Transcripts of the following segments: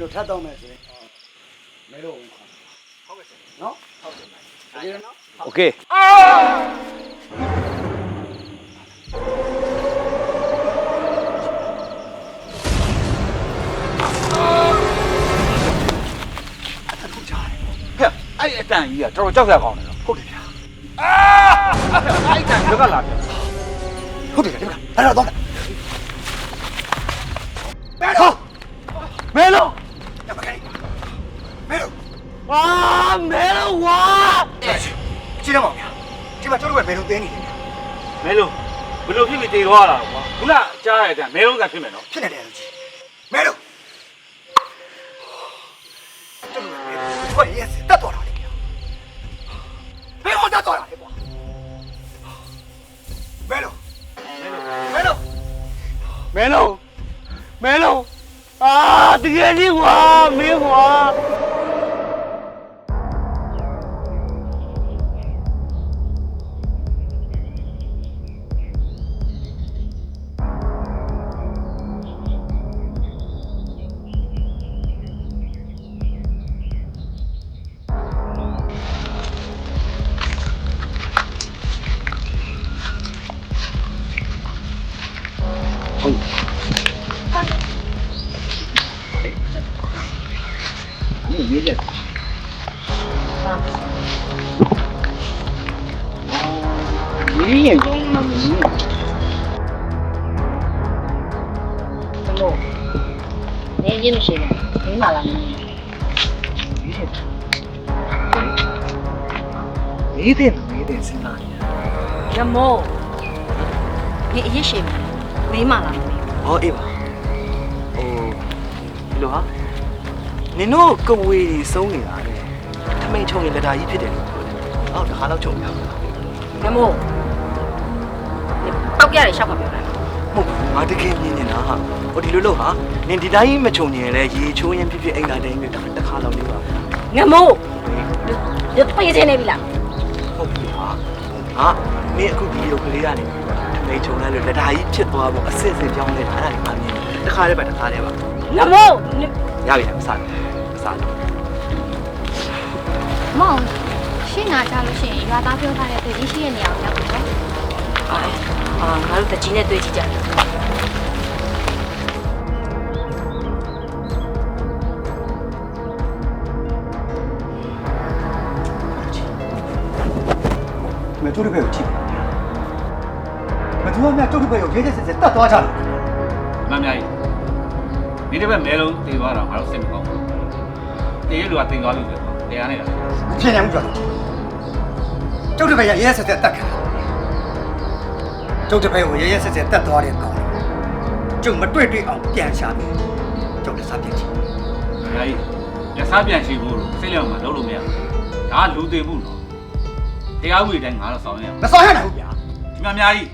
六天到没水，没有空调，好个水，好个，来人喏，OK。啊！哎呀，等一，这我叫出来搞，后边去啊！啊！哎，等一下，哪边？后边去，你看，来这，到这。别动！别动！ မဲလို့ဝါမဲလုံးဝါကြည့်ရမောင်ဒီမှာကျွန်တော်ကမဲလို့တင်းနေတယ်မဲလုံးဘယ်လိုဖြစ်ပြီးတည်သွားတာကွာခုနကြားရတဲ့အတန်မဲလုံးကဖြစ်မယ်နော်ဖြစ်နေတယ်လို့ကြည့်မဲလို့ကျွန်တော်မဲလို့ဘယ်ရက်တက်တော့တာလဲဗျာဘယ်ဟောတက်တော့တာလဲကွာမဲလို့မဲလို့မဲလုံးမဲလုံးအာတကယ်ကြီးကွာမင်းကွာ မေးတယ်မေးတယ်စဉ်းစားနေရမို့နေအရရှိမင်းမလာနေဟောအေးပါဟိုဘယ်လိုဟာနင်တို့ကဝေးစုံးနေတာလေထမိန်ချုံရင်လက်ဓာကြီးဖြစ်တယ်လို့ပြောတယ်အော်တခါတော့ချုံရပါလားရမို့တောက်ပြရရှောက်ပါပြောလိုက်မဟုတ်ဘူးငါတကယ်မြင်နေတာဟာဟိုဒီလိုလို့ဟာနင်ဒီတိုင်းမချုံရင်လည်းရေချိုးရင်ဖြစ်ဖြစ်အိမ်လာတိုင်းပဲတခါလောက်လေးပါငမို့ဒီပြေးနေပြီလားဟုတ်ပြီဟာ ဟာနင်အခုဒီလိုကလေးကနေထမိန်ချုံလိုက်လို့လက်ဓာကြီးဖြစ်သွားဖို့အစစ်စစ်ကြောင်းနေတာအဲ့ဒါဒီမှာမြင်တခါလေးပဲတခါလေးပါငမို့ရပြီအစားအစားမောင်ရှင်းနာကြလို့ရှိရင်ရွာသားပြောထားတဲ့သူကြီးရှိတဲ့နေရာကိုရောက်ပြီနော်အာငါတို့တကြီးနဲ့တွေ့ကြည့်ကြတယ် မဲတို့တဲ့ဘက်ကိုကြည့်မသူကမြတ်တို့တဲ့ဘက်ကိုရဲရဲစက်စက်တတ်သွားကြတယ်မမကြီးဒီတစ်ပတ်မဲလုံးတည်သွားတာငါတို့စိတ်မကောင်းဘူးတည်ရလူကတည်သွားလို့ပြောတရားနဲ့လားမဖြစ်နိုင်ဘူးကြောက်ကျုပ်တဲ့ဘက်ကရဲရဲစက်စက်တတ်ခံကျုပ်တဲ့ဘက်ကိုရဲရဲစက်စက်တတ်သွားတဲ့ကောင်ကျုပ်မတွေ့တွေ့အောင်ပြန်ရှာတယ်ကျုပ်လည်းစားပြစ်ချင်မမကြီးလက်စားပြန်ရှိဖို့လို့စိတ်လျောက်မှာလုပ်လို့မရဘူးဒါကလူတည်မှုနော် တရားဥပဒေတိုင်းငါတော့ဆောင်ရအောင်မဆောင်ရနိုင်ဘူးဗျာဒီမှာအများကြီး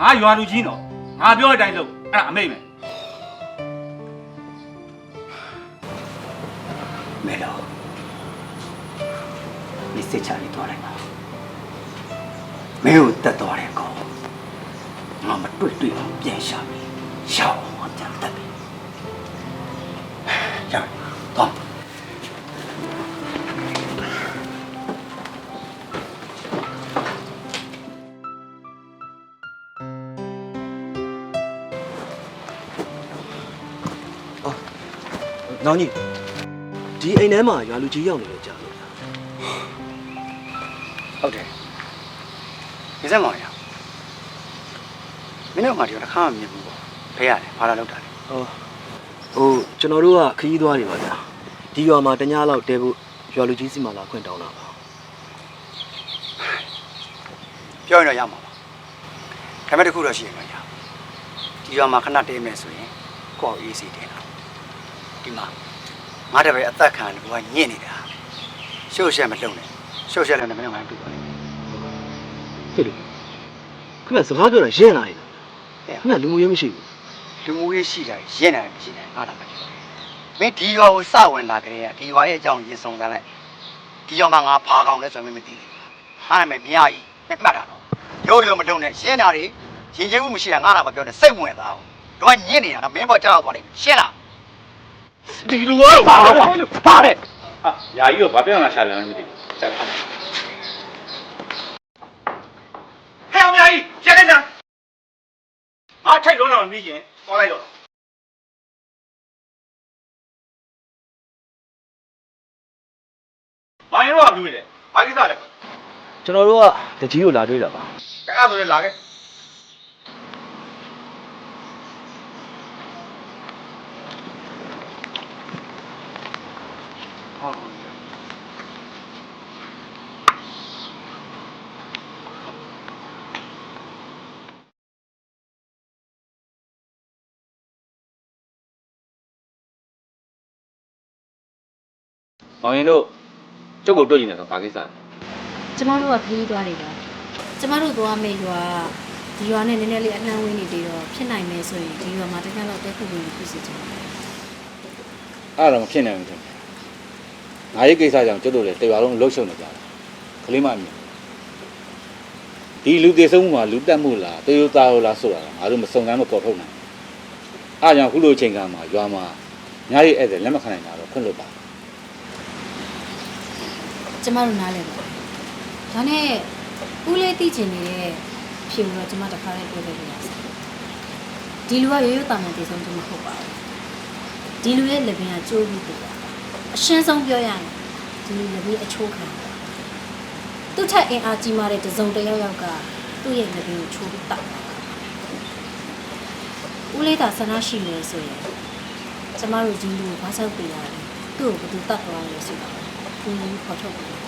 ငါရွာလူကြီးနော်ငါပြောတဲ့အတိုင်းလုပ်အဲ့ဒါအမိတ်မယ်မဲတော့ဒီစစ်ချလေးသွားလိုက်ပါမဲကိုတတ်သွားတဲ့ကောင်ငါမတွေ့တွေ့အောင်ပြန်ရှာပြီရှာအောင်ပြန်တတ်ပြီရတော့ နောင်ကြီးဒီအိမ်ထဲမှာရွာလူကြီးရောက်နေလို့ကြားလို့ဟုတ်တယ်ဒီစက်မောင်ရမင်းတို့မှဒီတစ်ခါမှမြင်ဘူးပေါ့ဖေးရတယ်ဘာလာလောက်တာလဲဟောဟိုကျွန်တော်တို့ကခရီးသွားနေပါဗျာဒီရွာမှာတ냐လောက်တဲဖို့ရွာလူကြီးစီမှာလာခွင့်တောင်းတာပါပြောရင်တော့ရမှာပါဒါပေမဲ့တစ်ခုတော့ရှိရင်တော့ရဒီရွာမှာခဏတေးမယ်ဆိုရင်ကိုယ့်အေးစီတင်တာ ဒီမှာငါတပည့်အသက်ခံတယ်ဘုရားညင့်နေတာရှုပ်ရှက်မလှုပ်နဲ့ရှုပ်ရှက်လည်းမင်းတို့ငါတွေ့ပါလိမ့်မယ်ဖြစ်လို့ခင်ဗျစကားပြောတာရင့်လာရင်ဟဲ့ခင်ဗျလူမှုရေးမရှိဘူးလူမှုရေးရှိတာရင့်တယ်မရှိတယ်ငါလာမပြောမင်းဒီရွာကိုစဝင်လာကြတဲ့ဒီရွာရဲ့အကြောင်းရင်ဆုံးသားလိုက်ဒီရွာမှာငါဖာကောင်လဲဆိုမှမသိဘူးအားမယ်မြားကြီးမှတ်တာတော့ရိုးရိုးမလုံးနဲ့ရှင်းတာတွေရင်ကျေးမှုမရှိတာငါလာမပြောနဲ့စိတ်ဝင်သွားအောင်တော့ညစ်နေတာကမင်းပေါ်ကြောက်သွားတယ်ရှင်းလား ဒီလူကတော့ဘာလဲဘာလဲဟာယာကြီးတော့ဘာပြောင်းလာရှာလဲမသိဘူးဆက်ပါဟဲ့အောင်ယာကြီးချက်လိုက်စမ်းငါထိုက်လုံးတော့မပြီးရင်သွားလိုက်တော့ဘာရင်တော့ဘူးလေဘာကိစ္စလဲကျွန်တော်တို့ကတကြီးကိုလာတွေ့တာပါအဲ့ဒါဆိုရင်လာခဲ့ ဟုတ်မောင်ရင်တို့ကျုပ်ကိုတွေ့ရင်လည်းဘာကိစ္စလဲကျမတို့ကခရီးသွားနေတယ်ကျမတို့သွားမယ့်ရွာဒီရွာနဲ့နည်းနည်းလေးအနှံ့ဝေးနေသေးတော့ဖြစ်နိုင်မယ်ဆိုရင်ဒီရွာမှာတစ်ခါတော့တက်ခုဝင်ပြီးဖြစ်စီချင်တယ်အဲ့ဒါတော့မဖြစ်နိုင်ဘူး ထင်တယ်။ငါရေးကိစ္စကြောင့်ကျုပ်တို့လည်းတရွာလုံးလှုပ်ရှုံနေကြတာ။ကလေးမမြင်ဒီလူတေဆုံးမှုမှာလူတက်မှုလားတေယိုသားလို့လားဆိုတာကငါတို့မစုံစမ်းမပေါ်ထုတ်နိုင်ဘူး။အားကြောင့်ခုလိုချိန်ကမှာရွာမှာညာရေးဧည့်သည်လက်မခံနိုင်တာတော့ခွင့်လွတ်ပါကျမတို့နားလဲပါဒါနဲ့ဦးလေးသိချင်နေတဲ့ဖြေလို့တော့ကျမတစ်ခါလေးပြောခဲ့ပြရစီဒီလူကရိုးရိုးတာမန်တည်ဆုံးသူမဟုတ်ပါဘူးဒီလူရဲ့လက်ပင်ကကျိုးပြီးပြတာ အရှင်းဆုံးပြောရရင်ဒီလူလက်ပင်အချိုးခံတာသူ့ထက်အင်အားကြီးမားတဲ့တစုံတစ်ယောက်ယောက်ကသူ့ရဲ့လက်ပင်ကိုချိုးပြီးတောက်တာဦးလေးသာဆန္ဒရှိနေဆိုရင်ကျမတို့ဒီလူကိုဘာဆောက်ပြရလဲသူ့ကိုဘယ်သူတတ်သွားလဲဆိုတာကိုယ်ကြီးခေါ်ထုတ်ပြတယ်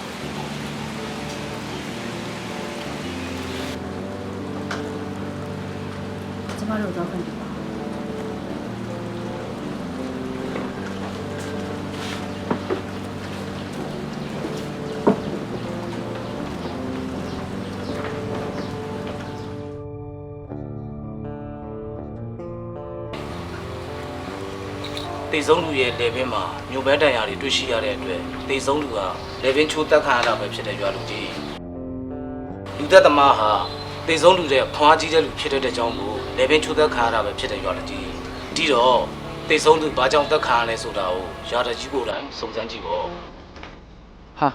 ကျမတို့တော့ခွင့်ပြု ဆုံးလူရဲ့လေဘင်းမှာမြို့ဘဲတန်ရာတွေတွေ့ရှိရတဲ့အတွက်တေဆုံးလူကလေဘင်းချိုးတက်ခံရတာပဲဖြစ်တဲ့ကြွားလူကြီးလူသက်သမားဟာတေဆုံးလူတဲ့ခွားကြီးတဲ့လူဖြစ်တဲ့ကြောင့်ကိုလေဘင်းချိုးတက်ခံရတာပဲဖြစ်တဲ့ကြွားလူကြီးဒီတော့တေဆုံးလူဘာကြောင့်တက်ခံရလဲဆိုတာကိုရာတကြီးကိုယ်တိုင်စုံစမ်းကြည့်ပေါ့။ဟာ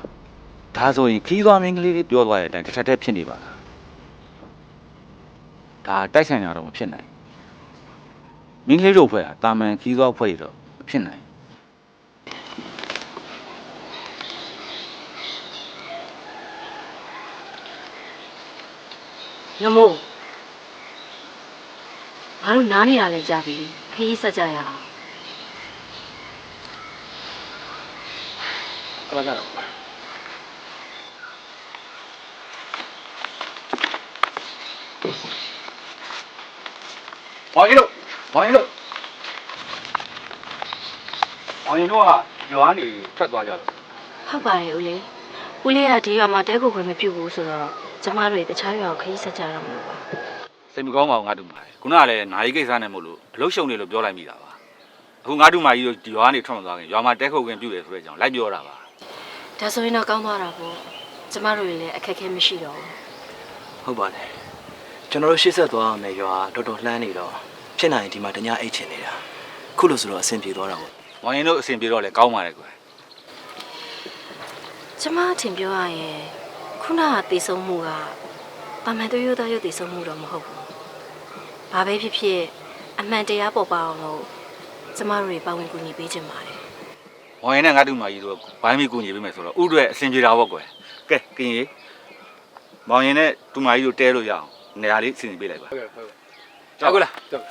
ဒါဆိုရင်ခီးသွားမင်းကလေးလေးပြောသွားတဲ့အတိုင်းတစ်ထက်တည်းဖြစ်နေပါလား။ဒါတိုက်ဆိုင်တာတော့မဖြစ်နိုင်ဘူး။မင်းကလေးတို့ဖွဲ့တာတာမန်ခီးသွားဖွဲ့ရတော့မ ဖြစ်နိုင်ဘူးညမို့ငါတို့နားနေရလဲကြပြီခရီးဆက်ကြရအောင်အမှန်ကတော့။မောင်ရ င်တို့မောင်ရင်တို့မောင်ရင်တို့ကရွာနေထွက်သွားကြတော့ဟုတ်ပါတယ်ဦးလေးဦးလေးကဒီရွာမှာတဲခုခွင့်မပြုဘူးဆိုတော့ကျမတို့တခြားရွာကိုခရီးဆက်ကြတော့မှာပါစိတ်မကောင်းပါဘူးငါတို့မာကြီးခုနကလည်းနာရီကိစ္စနဲ့မို့လို့အလုရှုံနေလို့ပြောလိုက်မိတာပါအခုငါတို့မာကြီးတို့ဒီရွာကနေထွက်မသွားခင်ရွာမှာတဲခုတ်ခင်ပြုတယ်ဆိုတဲ့အကြောင်းလိုက်ပြောတာပါဒါဆိုရင်တော့ကောင်းသွားတာပေါ့ကျမတို့လည်းအခက်အခဲမရှိတော့ဘူးဟုတ်ပါတယ်ကျွန်တော်တို့ရှေ့ဆက်သွားရမယ်ရွာတော်တော်လှမ်းနေတော့ဖြစ်နိုင်ရင်ဒီမှာတ냐အိတ်ချင်နေတာခုလို့ဆိုတော့အဆင်ပြေသွားတာပေါ့ မောင်ရင်တို့အစဉ်ပြေတော့လေကောင်းပါတယ်ကွယ်ကျမအထင်ပြောရရင်ခုနကတည်ဆုံးမှုကတာမန်တို့ရိုးသားရုပ်တည်ဆုံးမှုတော့မဟုတ်ဘူးဘာပဲဖြစ်ဖြစ်အမှန်တရားပေါ်ပါအောင်လို့ကျမတို့တွေပါဝင်ကူညီပေးချင်ပါတယ်မောင်ရင်နဲ့ငါတို့မာကြီးတို့ဘိုင်းမီကူညီပေးမယ်ဆိုတော့ဥတွေအစဉ်ပြေတာပေါ့ကွယ်ကဲကင်ကြီးမောင်ရင်နဲ့တူမာကြီးတို့တဲလို့ရအောင်နေရာလေးအစဉ်ပြေးလိုက်ပါဟုတ်ကဲ့ဟုတ်ကဲ့ကြောက်လားကြောက်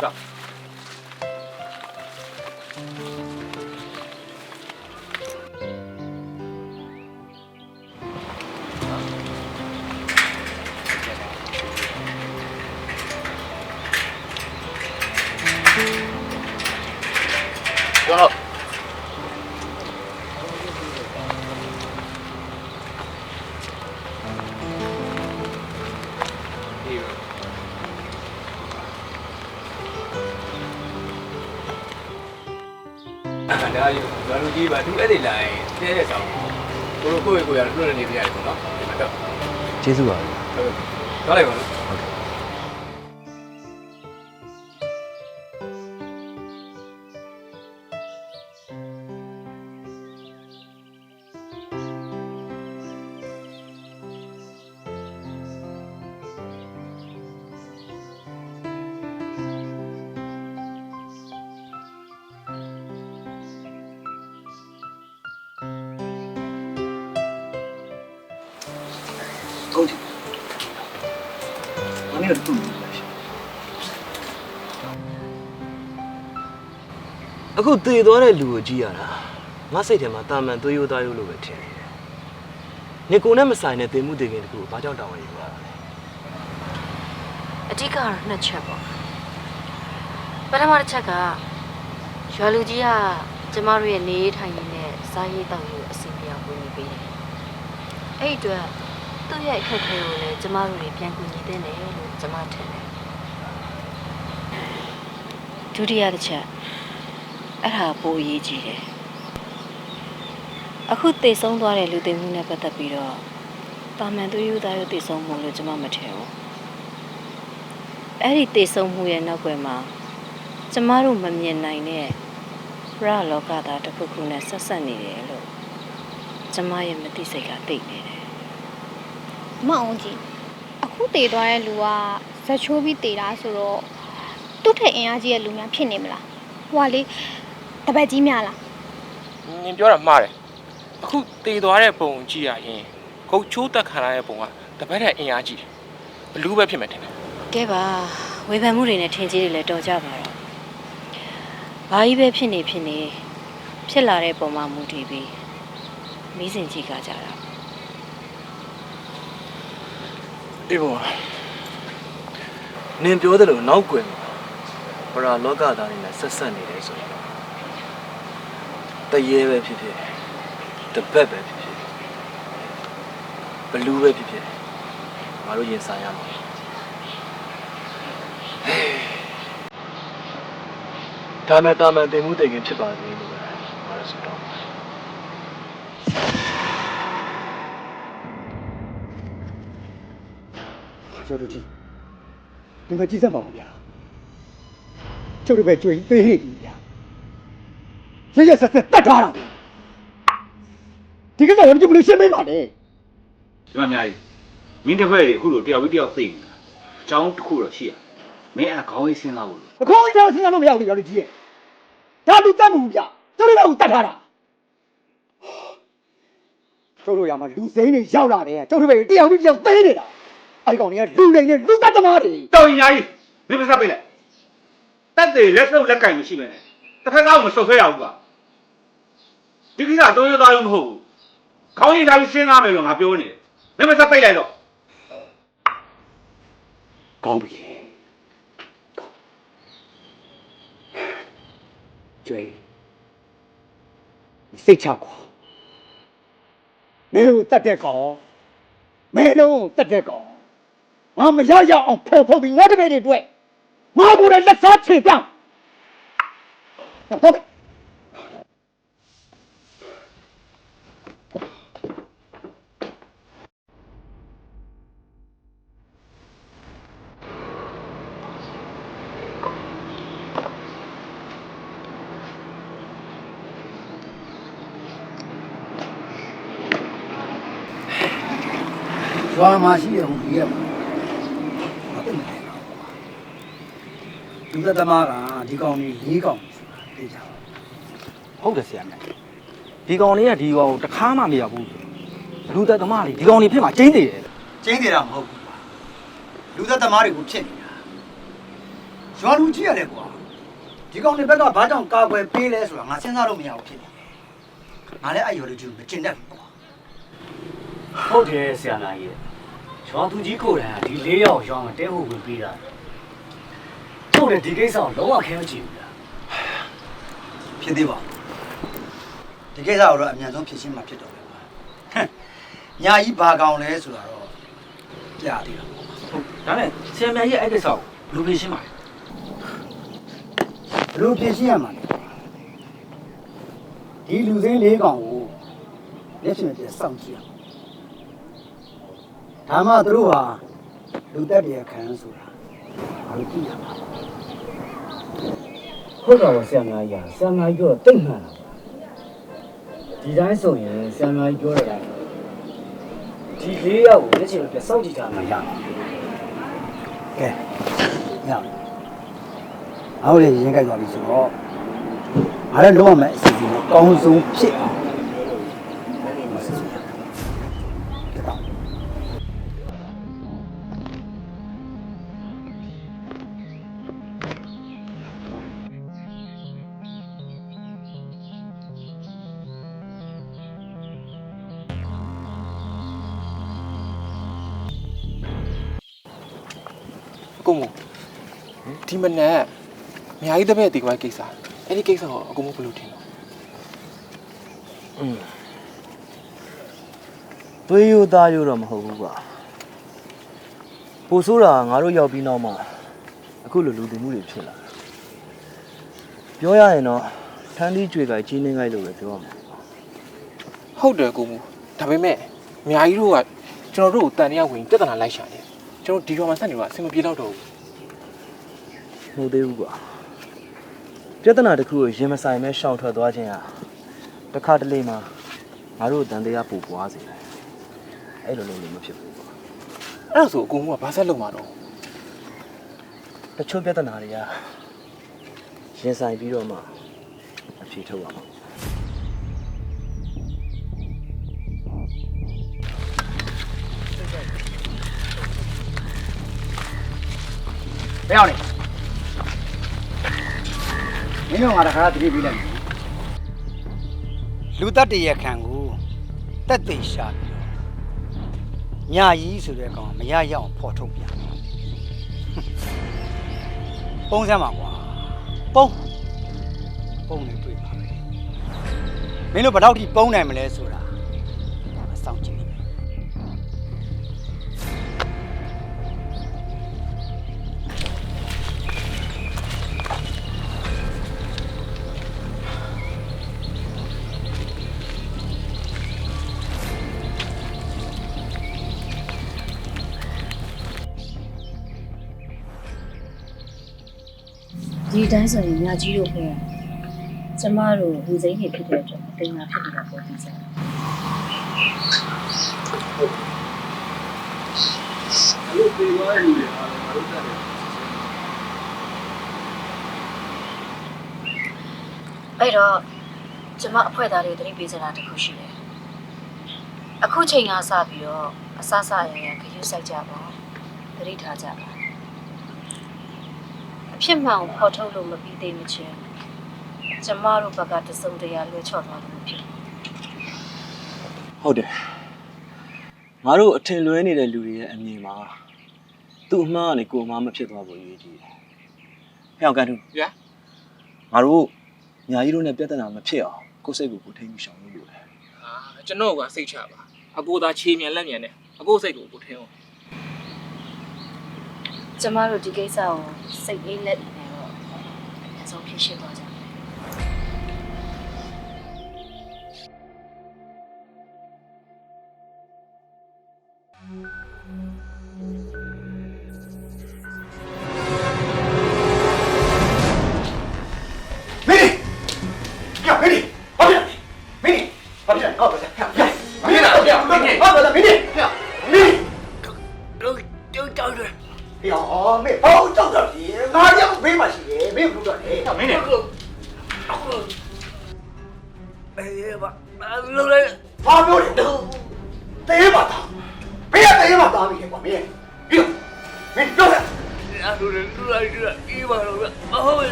ကြောက်ကျွ Thank you. ဘာလို့ကြီးပါသူအဲ့ဒီလိုင်းတဲတဲ့ဆောင်ကိုလိုကိုယ့်ကိုယ်ရလွတ်နေပြရတယ်ပေါ့နော်ဒီမှာတော့ကျေးဇူးပါဟုတ်တော့လိုက်ပါနော် မင်းတို့တူတယ်အခုတည်သွားတဲ့လူကိုကြည့်ရတာငါစိတ်ထဲမှာတာမန်သွေးရိုးသားရိုးလို့ပဲထင်နေတယ်။နေကိုနဲ့မဆိုင်တဲ့တင်မှုတင်ခင်တကူကိုဘာကြောင့်တောင်းရယူရတာလဲအဓိကကတော့နှစ်ချက်ပေါ့ပထမတစ်ချက်ကရွာလူကြီးကကျမတို့ရဲ့နေထိုင်ရင်းနဲ့စားရေးတောက်ရေးအစီအစဉ်ကိုဝင်ပေးတယ်အဲ့ဒီအတွက် သူ့ရဲ့အခက်အခဲကိုလည်းကျမတို့တွေပြန်ကူညီသင့်တယ်လို့ကျမထင်တယ်ဒုတိယတစ်ချက်အဲ့ဒါပိုအရေးကြီးတယ်အခုတည်ဆုံးသွားတဲ့လူသိမှုနဲ့ပတ်သက်ပြီးတော့တာမန်သွေးယူသားရုပ်တည်ဆုံးမှုလို့ကျမမထင်ဘူးအဲ့ဒီတေဆုံမှုရဲ့နောက်ွယ်မှာကျမတို့မမြင်နိုင်တဲ့ရလောကသားတစ်ခုခုနဲ့ဆက်ဆက်နေတယ်လို့ကျမရဲ့မသိစိတ်ကသိနေတယ် မအောင်ကြီးအခုတည်သွားတဲ့လူကဇက်ချိုးပြီးတည်တာဆိုတော့သူ့ထက်အင်အားကြီးတဲ့လူများဖြစ်နေမလားဟွာလေတပတ်ကြီးများလားနင်ပြောတာမှားတယ်အခုတည်သွားတဲ့ပုံကြည့်ရရင်ဂုတ်ချိုးတက်ခံရတဲ့ပုံကတပတ်တဲ့အင်အားကြီးတယ်ဘလူးပဲဖြစ်မယ်ထင်တယ်ကဲပါဝေဖန်မှုတွေနဲ့ထင်ကြီးတွေလည်းတော်ကြပါတော့ဘာကြီးပဲဖြစ်နေဖြစ်နေဖြစ်လာတဲ့ပုံမှမူတည်ပြီးမီးစင်ကြည့်ကြကြတာ အေးပေါ့နင်ပြောသလိုနောက်ွယ်မှာပရာလောကသားတွေနဲ့ဆက်ဆက်နေတယ်ဆိုရင်တရေပဲဖြစ်ဖြစ်တပတ်ပဲဖြစ်ဖြစ်ဘလူးပဲဖြစ်ဖြစ်ငါတို့ရင်ဆိုင်ရမှာဒါမဲ့တာမန်တင်မှုတင်ခင်ဖြစ်ပါစေလို့ပဲငါတို့ဆုတောင်းပါတယ် ကျော်တို့ကြီးဒီမှာကြည့်စမ်းပါဦးဗျာကျော်တို့ပဲကြွေသေးဟိတ်ကြီးဗျာရရဆက်ဆက်တတ်ထားတာဒီကိစ္စကိုဘယ်လိုရှင်းမင်းပါလဲဒီမှာအများကြီးမင်းတစ်ဖက်တွေအခုလိုတယောက်ပြီးတယောက်သိနေတာအကြောင်းတစ်ခုတော့ရှိရမင်းအဲ့ဒါခေါင်းကြီးစဉ်းစားဖို့လို့အခေါ်အကြောင်းစဉ်းစားလို့မရဘူးလေကျော်တို့ကြီးရဲ့ဒါလူတတ်မှုဗျာကျော်တို့ကတတ်ထားတာကျော်တို့ရမှာလူစိမ်းတွေရောက်လာတယ်ကျော်တို့ပဲတယောက်ပြီးတယောက်သိနေတာ အဲ့ကောင်တွေကလူတွေနဲ့လူတတ်သမားတွေတော်ရင်ကြီးမင်းမစပ်ပိတ်လိုက်တက်တယ်လက်စုပ်လက်ကင်မရှိပဲနဲ့တစ်ဖက်ကောင်မဆုတ်ဆွဲရဘူးကွာဒီကိစ္စတော့ရသားရုံမဟုတ်ဘူးခေါင်းကြီးထားပြီးစဉ်းစားမယ်လို့ငါပြောနေတယ်မင်းမစပ်ပိတ်လိုက်တော့ကောင်းပြီကျွေးစိတ်ချကွာမင်းတို့တတ်တဲ့ကောင်မင်းတို့တတ်တဲ့ကောင် ငါမရရအောင်ဖော်ဖော်ပြီးငါတပည့်တွေတွေ့ငါကိုယ်လည်းလက်စားချေပြောင်းဟုတ်ကဲ့ ရွာမှာရှိတဲ့ဟိုကြီးရမှာမသိမလဲလူ သက်သမားကဒီကောင်ကြီး၄ကောင်ဆိုတာသိကြပါဟုတ်တယ်ဆရာမဒီကောင်လေးကဒီကောင်ကိုတခါမှမရဘူးလူသက်သမားလေးဒီကောင်လေးဖြစ်မှာကျင်းနေတယ်ကျင်းနေတာမဟုတ်ဘူးကွာလူသက်သမားတွေကိုဖြစ်နေတာရွာလူကြီးရတယ်ကွာဒီကောင်တွေဘက်ကဘာကြောင့်ကာကွယ်ပေးလဲဆိုတာငါစဉ်းစားလို့မရဘူးဖြစ်နေတယ်ငါလည်းအဲ့ရွာလူကြီးကိုမကျင်တတ်ဘူးကွာဟုတ်တယ်ဆရာနာကြီးရွာသူကြီးကိုယ်တိုင်ကဒီ၄ယောက်ရွာမှာတဲဟုတ်ဝင်ပေးတာ တို့လည်းဒီကိစ္စကိုလုံးဝခဲမကြည့်ဘူးလားဖြစ်သေးပါဘူးဒီကိစ္စကိုတော့အမြန်ဆုံးဖြေရှင်းမှာဖြစ်တော့တယ်ကွာဟမ်ညာကြီးဘာကောင်လဲဆိုတာတော့ပြသေးတာပေါ့ဟုတ်ဒါနဲ့ဆရာမကြီးအဲ့ဒီကိစ္စကိုလူပြရှင်းပါလေဘယ်လိုဖြေရှင်းရမှာလဲဒီလူစင်းလေးကောင်ကိုလက်ရှင်ပြစောင့်ကြည့်ရအောင်ဒါမှသူတို့ဟာလူတက်ပြခံဆိုတာဘာလို့ကြည့်ရမှာ ဟုတ်တော့ဆရာမကြီးကဆရာမကြီးပြောတော့တိတ်မှန်တာဒီတိုင်းဆိုရင်ဆရာမကြီးပြောတဲ့အတိုင်းဒီ၄ယောက်ကိုလက်ချင်ပြစောင့်ကြည့်တာမှရမယ်ကဲညအောင်လေရင်ကြိုက်သွားပြီဆိုတော့အားလည်းလုံးဝမဲ့အစီအစဉ်အကောင်းဆုံးဖြစ်အောင် မနက်အများကြီးတပည့်တီကွာကိစ္စအဲ့ဒီကိစ္စကိုအကိုမို့ဘယ်လိုထင်လဲอืมသွေးရိုးသားရိုးတော့မဟုတ်ဘူးကွာပိုဆိုးတာငါတို့ရောက်ပြီးနောက်မှအခုလိုလူလူမှုတွေဖြစ်လာတာပြောရရင်တော့ထန်းတီးကြွေကြိုက်ကြီးနေကြိုက်လို့ပဲပြောရမှာဟုတ်တယ်ကိုမို့ဒါပေမဲ့အများကြီးတို့ကကျွန်တော်တို့ကိုတန်တရားဝင်ပြဿနာလိုက်ရှာတယ်ကျွန်တော်ဒီရောမှာဆက်နေတော့အဆင်မပြေတော့တော့ဘူး မဟုတ်သေးဘူးကွာပြဿနာတစ်ခုကိုရင်မဆိုင်မဲ့ရှောင်ထွက်သွားခြင်းဟာတစ်ခါတလေမှာငါတို့တန်တရားပူပွားစေတယ်အဲ့လိုလုပ်လို့မဖြစ်ဘူးကွာအဲ့ဒါဆိုအကိုမို့ကဘာဆက်လုပ်မှာတော့တချို့ပြဿနာတွေကရင်ဆိုင်ပြီးတော့မှအဖြေထုတ်ရမှာဘယ်အောင်လဲ မင်းတို့ငါတခါတတိပြီးလိုက်မယ်လူတက်တရခံကိုတက်သိရှာပြီးတော့ညာကြီးဆိုတဲ့ကောင်မရရအောင်ဖော်ထုတ်ပြပုံစံမှာကွာပုံပုံနဲ့တွေ့ပါပဲမင်းတို့ဘယ်တော့ထိပုံနိုင်မလဲဆိုတာအဆောင်ကြည့် တိုင်းဆိုရင်ညာကြီးတို့ပဲကျမတို့လူစိမ်းတွေဖြစ်တဲ့အတွက်တင်ညာဖြစ်နေတာပေါ်ပြီးစားလို့ပြေသွားတဲ့လူတွေအားလုံးငါတို့တက်တယ်အဲ့တော့ကျမအဖွဲ့သားတွေတတိပေးစတာတစ်ခုရှိတယ်အခုချိန်ကစပြီးတော့အဆဆရရခရုစိုက်ကြပါတတိထားကြပါအ ဖြစ်မှန်ကိုဖော်ထုတ်လို့မပြီးသေးမချင်းကျမတို့ဘက်ကတစုံတရာလွှဲချော်သွားလို့မဖြစ်ဘူးဟုတ်တယ်ငါတို့အထင်လွဲနေတဲ့လူတွေရဲ့အမြင်မှာသူ့အမှားကနေကိုယ်အမှားမဖြစ်သွားဖို့အရေးကြီးတယ်။ဟဲ့အောင်ကန်တူဗျာငါတို့ညာကြီးတို့နဲ့ပြဿနာမဖြစ်အောင်ကိုယ်စိတ်ကိုကိုယ်ထိန်းပြီးရှောင်လို့လိုတယ်အာကျွန်တော်ကစိတ်ချပါအကိုသာခြေမြန်လက်မြန်နဲ့အကိုစိတ်ကိုကိုထင်းအောင် ကျမတို့ဒီကိစ္စကိုစိတ်အေးလက်နေတော့အဆုံးဖြစ်ရှင်းသွားကြ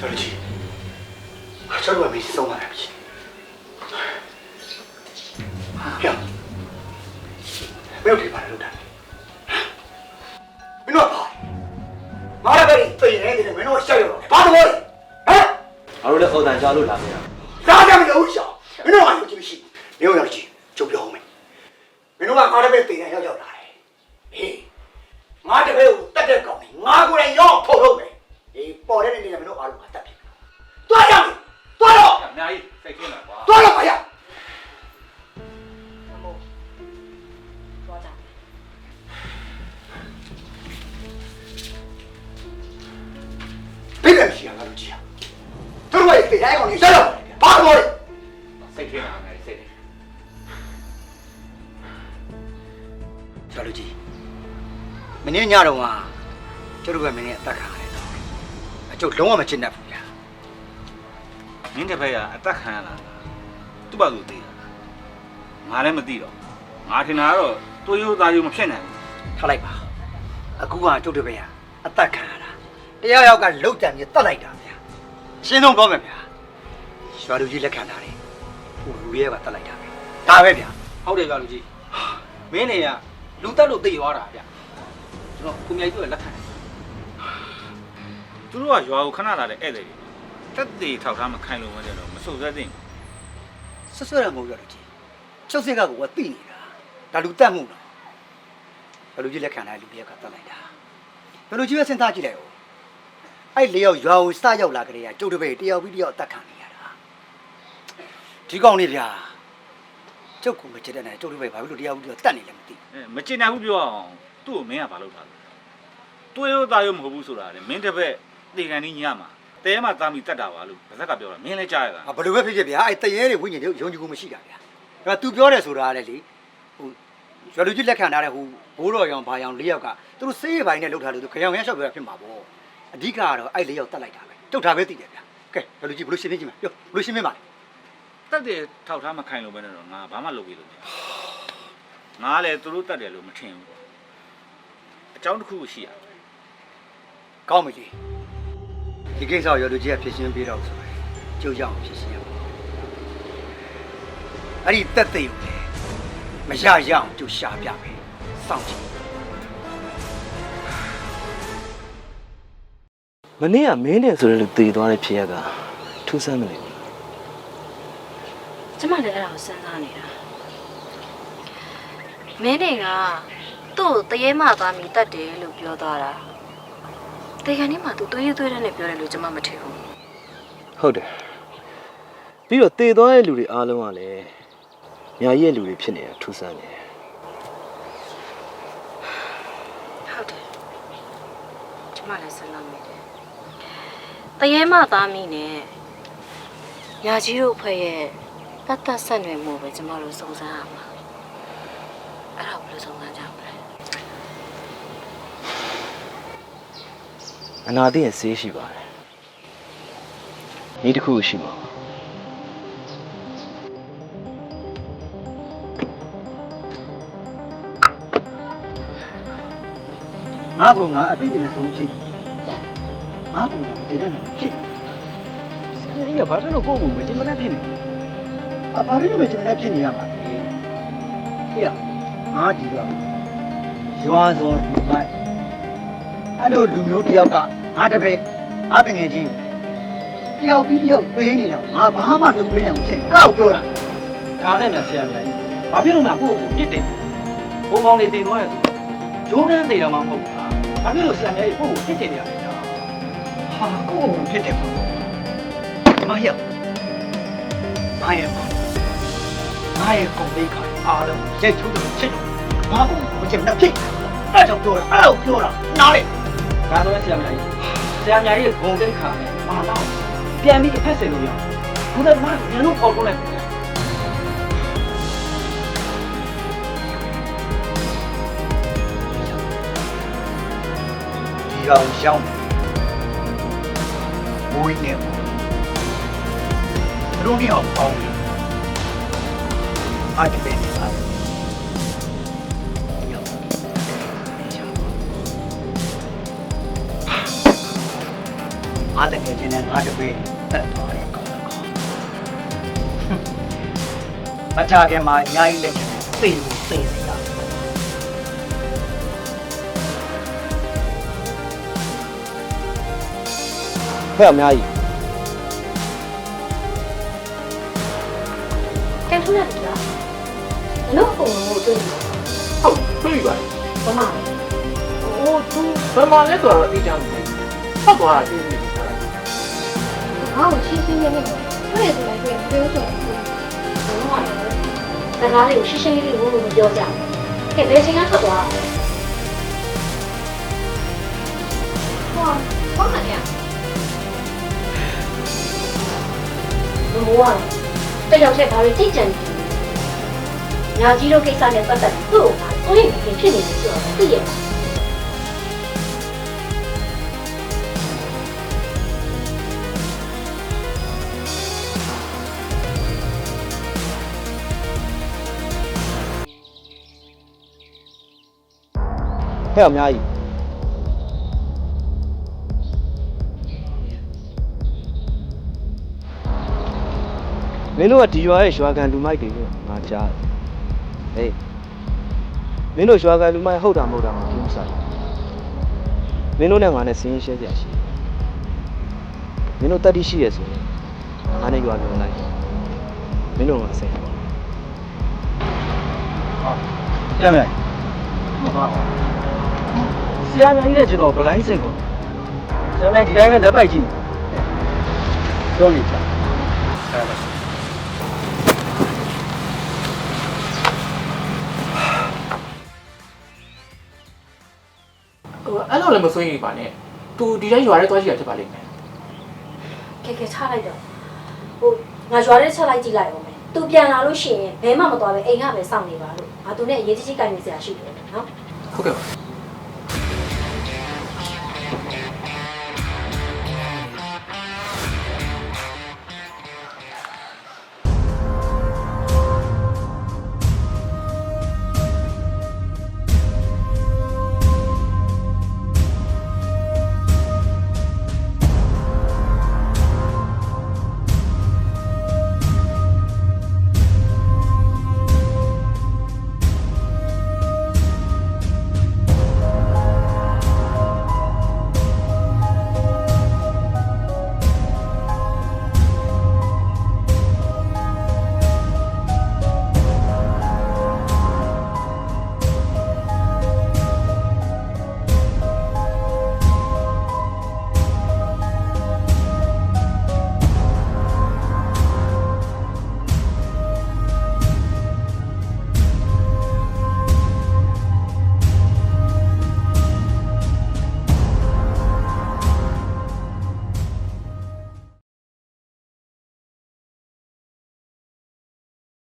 ဆော်ကြီးဆော်ရမင်းဆုံးလာပြီပြမင်းတို့ဘာလုပ်တာမင်းတို့ဘာမာရဘယ်သိနေတယ်မင်းတို့ရှောက်ရဘာလို့လဲဟမ်ငါတို့လည်းအော်တန် မင်းညတော့ကကျုပ်တို့ကမင်းနဲ့အသက်ခံရတယ်တော့အကျုပ်လုံးဝမချစ်တတ်ဘူးဗျာမင်းတစ်ဖက်ကအသက်ခံရတာသူ့ဘာလို့သိတာငါလည်းမသိတော့ငါထင်တာကတော့တွေးရိုးသားရိုးမဖြစ်နိုင်ဘူးထားလိုက်ပါအခုကကျုပ်တို့ပဲရအအသက်ခံရတာတရားရောက်ကလုတ်တံပြီးတတ်လိုက်တာဗျာရှင်းဆုံးပြောမယ်ဗျာရွာလူကြီးလက်ခံတာလေဟိုလူရဲကတတ်လိုက်တာပဲဒါပဲဗျာဟုတ်တယ်ဗျာလူကြီးမင်းနေကလူတက်လို့သိသွားတာဗျ ကျွန်တော်ကိုမြိုက်တို့လက်ခံတယ်သူတို့ကရွာကိုခဏလာတဲ့ဧည့်သည်တွေတက်သေးထောက်ထားမခိုင်းလို့မတဲ့တော့မစုံစမ်းသင့်ဆွဆွဲရမဟုတ်ရလို့ကြီးချုပ်စစ်ကကိုကသိနေတာဒါလူတက်မှုလားဘယ်လူကြီးလက်ခံတာလူရဲကတတ်လိုက်တာဘယ်လူကြီးပဲစဉ်းစားကြည့်လိုက်ဦးအဲ့လေရောက်ရွာကိုစရောက်လာကြတဲ့ကကျုပ်တပည့်တယောက်ပြီးတယောက်အသက်ခံနေရတာဒီကောင်လေးဗျာကျုပ်ကမချစ်တဲ့နဲ့ကျုပ်တပည့်ဘာဖြစ်လို့တယောက်ပြီးတယောက်တတ်နေလဲမသိဘူးအဲမကျင်နိုင်ဘူးပြောအောင် သူ့ကိုမင်းကဘာလုပ်ထားလဲတွေးရောသားရောမဟုတ်ဘူးဆိုတာလေမင်းတစ်ပက်တေကန်ကြီးညမှာတဲမှာတာမီတက်တာပါလို့ဗဇက်ကပြောတာမင်းလည်းကြားရတာ။ဘယ်လိုပဲဖြစ်ဖြစ်ဗျာအဲ့တရေတွေဝိညာဉ်တွေယုံကြည်မှုမရှိတာဗျာ။ဒါပေမဲ့ तू ပြောတယ်ဆိုတာကလည်းလေဟိုရွှေလူကြီးလက်ခံထားတဲ့ဟိုဘိုးတော်ရောင်ဘာရောင်လေးယောက်ကသူတို့စေးရပိုင်းနဲ့လှုပ်ထားလို့သူခရောင်ရမ်းလျှောက်ပြောတာဖြစ်မှာပေါ့။အဓိကကတော့အဲ့လေးယောက်တတ်လိုက်တာပဲ။တုတ်တာပဲသိတယ်ဗျာ။ကဲရွှေလူကြီးဘလို့ရှင်းပြကြည့်မယ်။ပြောဘလို့ရှင်းပြပါလဲတက်တယ်ထောက်ထားမခိုင်းလို့ပဲနဲ့တော့ငါဘာမှလုပ်ပြီးလို့မရငါလည်းသူတို့တက်တယ်လို့မထင်ဘူး အကြောင်းတစ်ခုရှိရ။ကောင်းပြီလေ။ဒီကိစ္စကိုရွှေလူကြီးကဖြစ်ရှင်းပေးတော့ဆိုရင်ကြိုးရအောင်ဖြစ်ရှင်းရမယ်။အဲ့ဒီတက်သိကိုလေမရရအောင်ကြိုးရှာပြမယ်။စောင့်ကြည့်မနေ့ကမင်းနဲ့ဆိုတဲ့လူတည်သွားတဲ့ဖြစ်ရက်ကထူးဆန်းမနေဘူးကျမလည်းအဲ့ဒါကိုစဉ်းစားနေတာမင်းတွေက သူ့ကိုတရေမသွားမိတတ်တယ်လို့ပြောသွားတာတေကန်นี้မှာသူသွေးသွေးတဲ့နဲ့ပြောတယ်လို့ကျမမထင်ဘူးဟုတ်တယ်ပြီးတော့တည်သွားတဲ့လူတွေအားလုံးကလည်းညာကြီးရဲ့လူတွေဖြစ်နေတာထူးဆန်းတယ်ဟုတ်တယ်ကျမလည်းစဉ်းစားမိတယ်တရေမသားမိနဲ့ညာကြီးတို့ဖွဲ့ရဲ့ပတ်သက်ဆက်နွယ်မှုပဲကျမတို့စုံစမ်းရမှာအဲ့ဒါဘယ်လိုစုံစမ်းကြမလဲ အနာသိရင်ဆေးရှိပါတယ်ဤတစ်ခုရှိမှာငါကငါအပြစ်နဲ့ဆုံးချိငါကငါတည်တယ်ဖြစ်ဒီကဘာလို့ကိုယ့်ကိုမကျင်မနဲ့ဖြစ်နေအပါရင်းမဲ့ကျွန်တော်ဖြစ်နေရပါလေဟေ့ငါဒီတော့ရွာစော်ဒီမိုက် အဲ့လိုလူမျိုးတယောက်ကငါတပည့်အတငယ်ချင်းတယောက်ပြီးတယောက်ပေးနေတာငါဘာမှလုပ်ပေးနိုင်ဘူးဖြစ်အဲ့တော့ပြောတာဒါနဲ့မြဆရာမြတ်ကြီးဘာဖြစ်လို့မှကိုယ့်ကိုပြစ်တယ်ဘုံကောင်းလေးတည်သွားရသူဂျိုးတန်းတည်တော့မှမဟုတ်ဘူးဘာဖြစ်လို့ဆရာမြတ်ကြီးကိုယ့်ကိုပြစ်တယ်နေရလဲဟာကိုယ့်ကိုဖြစ်တယ်ပေါ့မရောက်ငါရဲ့ပေါ့ငါရဲ့ကုန်လေးခါအားလုံးရက်ချိုးတယ်ချစ်တယ်ငါကိုမချင်တော့ဖြစ်အဲ့ကြောင့်ပြောတာအဲ့လိုပြောတာနားလေ ဒါတော့ဆရာမြတ်ကြီးဆရာမြတ်ကြီးဂုံတိတ်ခါနဲ့မာတော့ပြန်ပြီးဖက်ဆင်လို့ရအောင်ဘုရားမညလုံးပေါ်ကုန်လိုက်တယ်ဒီကောင်ရှောင်းဘိုးကြီးနဲ့ဘလုံးနေအောင်ပေါင်းတယ်အားတပည့် နေပါအားတကယ်ချင်းနဲ့ငါတပည့်တက်သွားတယ်ကောင်းကောင်းမချခင်မှာအများကြီးလက်ချက်သိလို့သိနေရဖက်အများကြီးကန်ထူးရတယ်လားဘလို့ပုံလို့တွေ့နေဟုတ်တွေ့ပါဘာမှဟိုသူဘယ်မှာလဲဆိုတော့အတိအကျမသိဘူးဖတ်သွားတာသိနေတ ယ်ငါ့ကိုရှင်းရှင်းလေးလေးတွေ့ရဆိုလိုက်တွေ့ပြောဆိုတယ်ဘာမှမလဲစကားလေးကိုရှင်းရှင်းလေးလေးဘို့လို့မပြောကြဘူးကဲဘယ်ချိန်ကထွက်သွားဟောဘာမှမလဲဘမိုးကတယောက်ချက်ဒါတွေကြိတ်ကြံနေညာကြီးတို့ကိစ္စနဲ့ပတ် ဟဲ့အများကြီးမင်းတို့ကဒီရွာရဲ့ရွာကန်လူမိုက်တွေလို့ငါကြားတယ်ဟေးမင်းတို့ရွာကန်လူမိုက်ဟုတ်တာမဟုတ်တာမပြောစားမင်းတို့နဲ့ငါနဲ့စင်းရင်းရှဲကြရှိမင်းတို့တတ်တိရှိရဆိုရင်ငါနဲ့ရွာပြန်လိုက်မင်းတို့ငါစင်ဟုတ်ပြန်မယ်ဟုတ်ပါ ရာမကြီးနဲ့ကျွန်တော်ဗလိုင်းစင်ကိုဆရာမကြီးဒီတိုင်းကလက်ပိုက်ကြည့်ပြောနေချာဟိုအဲ့လိုလည်းမစိုးရိမ်ပါနဲ့သူဒီတိုင်းရွာထဲသွားကြည့်တာဖြစ်ပါလိမ့်မယ်ကဲကဲချလိုက်တော့ဟိုငါရွာထဲချက်လိုက်ကြည့်လိုက်အောင်မယ်သူပြန်လာလို့ရှိရင်ဘဲမှမသွားပဲအိမ်ကပဲစောင့်နေပါလို့ငါသူနဲ့အရေးကြီးကြီးကြိုင်နေစရာရှိတယ်နော်ဟုတ်ကဲ့ပါ